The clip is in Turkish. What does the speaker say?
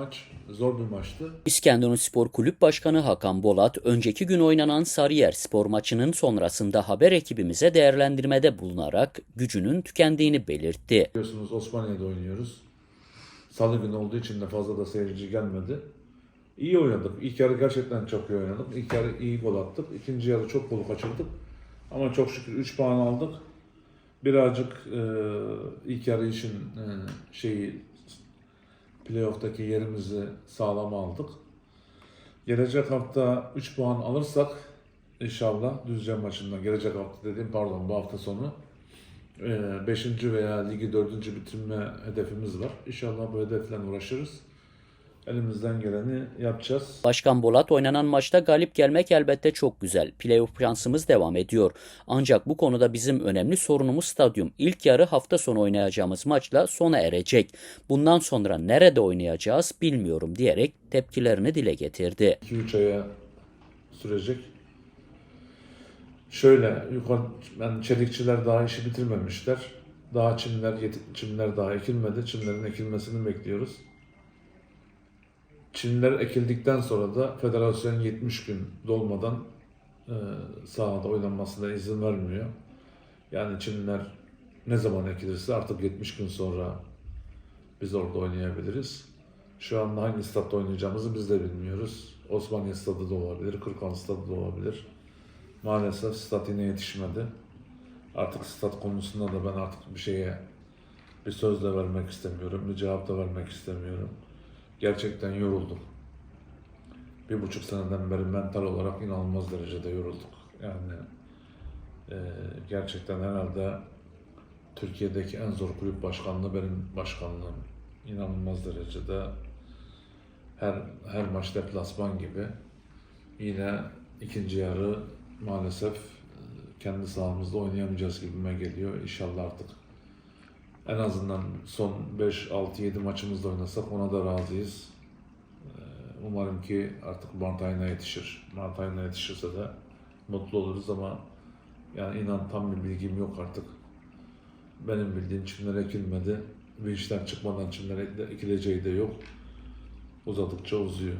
maç. Zor bir maçtı. İskenderun Spor Kulüp Başkanı Hakan Bolat, önceki gün oynanan Sarıyer Spor maçının sonrasında haber ekibimize değerlendirmede bulunarak gücünün tükendiğini belirtti. Biliyorsunuz Osmaniye'de oynuyoruz. Salı günü olduğu için de fazla da seyirci gelmedi. İyi oynadık. İlk yarı gerçekten çok iyi oynadık. İlk yarı iyi gol attık. İkinci yarı çok gol kaçırdık. Ama çok şükür 3 puan aldık. Birazcık e, ilk yarı için e, şeyi playoff'taki yerimizi sağlam aldık. Gelecek hafta 3 puan alırsak inşallah Düzce maçında gelecek hafta dediğim pardon bu hafta sonu 5. veya ligi 4. bitirme hedefimiz var. İnşallah bu hedefle uğraşırız. Elimizden geleni yapacağız. Başkan Bolat oynanan maçta galip gelmek elbette çok güzel. Playoff şansımız devam ediyor. Ancak bu konuda bizim önemli sorunumuz stadyum. İlk yarı hafta sonu oynayacağımız maçla sona erecek. Bundan sonra nerede oynayacağız bilmiyorum diyerek tepkilerini dile getirdi. 2-3 aya sürecek. Şöyle yukarı ben çelikçiler daha işi bitirmemişler. Daha çimler çimler daha ekilmedi. Çimlerin ekilmesini bekliyoruz. Çimler ekildikten sonra da federasyon 70 gün dolmadan e, sahada oynanmasına izin vermiyor. Yani çimler ne zaman ekilirse artık 70 gün sonra biz orada oynayabiliriz. Şu anda hangi statta oynayacağımızı biz de bilmiyoruz. Osmaniye stadı da olabilir, Kırkan stadı da olabilir. Maalesef stat yine yetişmedi. Artık stat konusunda da ben artık bir şeye bir söz de vermek istemiyorum, bir cevap da vermek istemiyorum. Gerçekten yoruldum. Bir buçuk seneden beri mental olarak inanılmaz derecede yorulduk. Yani e, gerçekten herhalde Türkiye'deki en zor kulüp başkanlığı benim başkanlığım. İnanılmaz derecede her her maç deplasman gibi. Yine ikinci yarı maalesef e, kendi sahamızda oynayamayacağız gibime geliyor. İnşallah artık en azından son 5, 6, 7 maçımızda oynasak ona da razıyız. E, Umarım ki artık Mart ayına yetişir. Mart ayına yetişirse de mutlu oluruz ama yani inan tam bir bilgim yok artık. Benim bildiğim çimler ekilmedi. Bir işten çıkmadan çimler ekileceği de yok. Uzadıkça uzuyor.